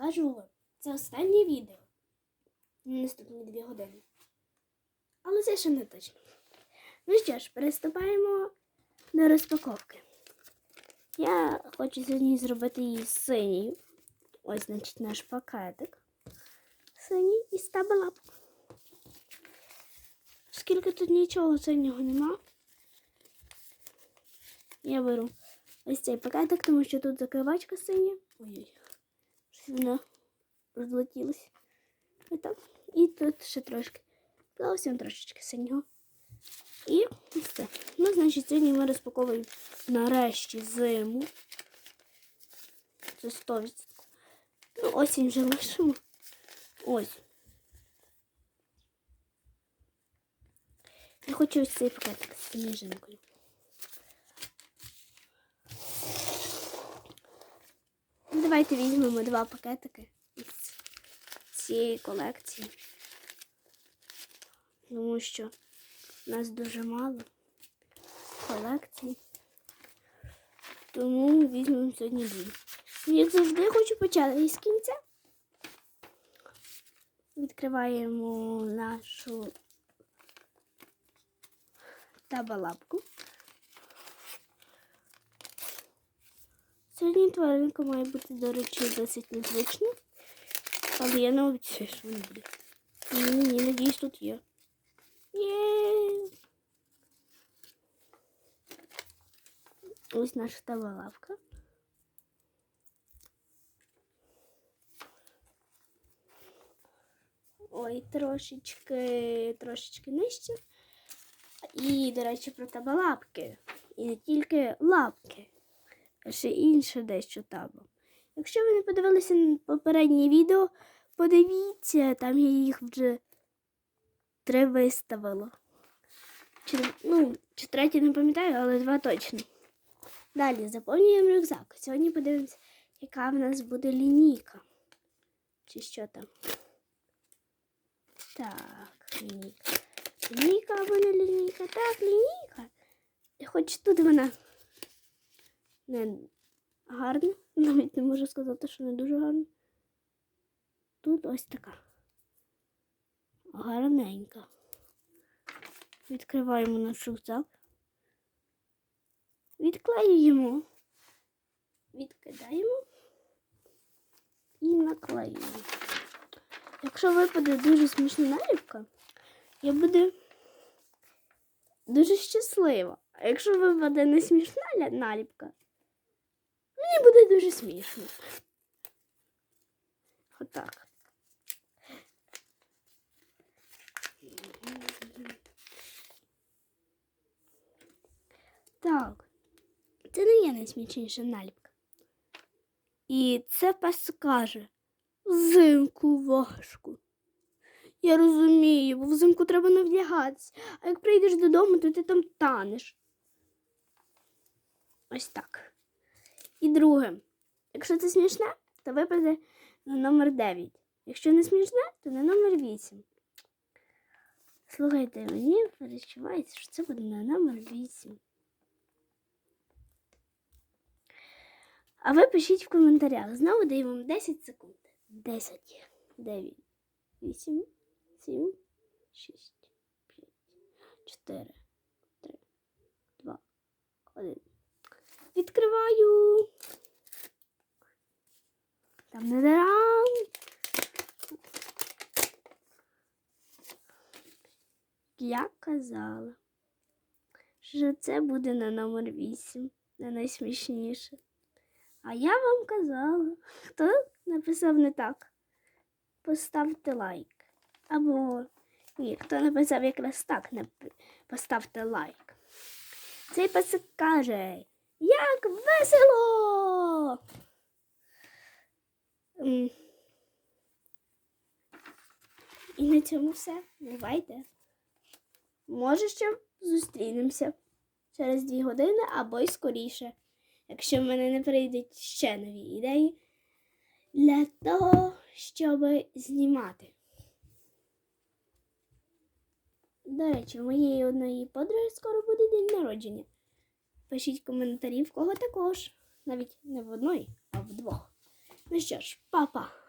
кажу вам, це останнє відео. На наступні дві години. Але це ще не точно. Ну що ж, переступаємо до розпаковки. Я хочу сьогодні зробити її синьою. Ось, значить, наш пакетик. Синій і стаба. Оскільки тут нічого синього нема, я беру ось цей пакетик, тому що тут закривачка синя. Ой-ой, щось вона розлетілась. І так. І тут ще трошки. Зовсім трошечки синього. І це. Ну, значить, сьогодні ми розпаковуємо нарешті зиму. Це 100%. Ну, осінь вже лишимо. Ось. Я хочу ось цей пакетик з сніжинкою. Давайте візьмемо два пакетики із цієї колекції. Тому що у нас дуже мало колекцій. Тому візьмемо сьогодні дві. Ну, Як завжди, хочу почати із кінця. Відкриваємо нашу табалапку. Сьогодні тваринка має бути, до речі, досить незвична. Але я не обіцяю, що вона буде. Ні, ні, надіюсь, тут є. Є. Ось наша табалавка. Ой, трошечки, трошечки нижче. І, до речі, про табалапки. І не тільки лапки, ще інше дещо таба. Якщо ви не подивилися на попереднє відео, подивіться, там я їх вже три виставила. Чи, ну, чи третє не пам'ятаю, але два точно. Далі заповнюємо рюкзак. Сьогодні подивимося, яка в нас буде лінійка. Чи що там? Так, лінійка. Лінійка або не лінійка? Так, лінійка. Хоч тут вона не гарна. Навіть не можу сказати, що не дуже гарна. Тут ось така. Гарненька. Відкриваємо наш рюкзак. Відклеюємо. Відкидаємо і наклеюємо. Якщо випаде дуже смішна наліпка, я буду дуже щаслива. А якщо випаде не смішна наліпка, мені буде дуже смішно. Отак. Так, це не є найсмішніша наліпка. І це пес каже взимку важко. Я розумію, бо взимку треба не. А як прийдеш додому, то ти там танеш. Ось так. І друге, якщо це смішне, то випаде на номер 9. Якщо не смішне, то на номер 8. Слухайте, мені перечувається, що це буде на номер 8. А ви пишіть в коментарях. Знову даю вам 10 секунд. 10, 9, 8, 7, 6, 5, 4, 3, 2, 1. Відкриваю. Там дарам. Я казала, що це буде на номер 8, на найсмішніше. А я вам казала, хто написав не так, поставте лайк. Або ні, хто написав якраз так, поставте лайк. Цей песик каже, як весело! М. І на цьому все. Бувайте. Може, ще зустрінемося через дві години або й скоріше якщо в мене не прийдуть ще нові ідеї для того, щоб знімати. До речі, у моєї одної подруги скоро буде день народження. Пишіть коментарі, в кого також. Навіть не в одної, а в двох. Ну що ж, папа.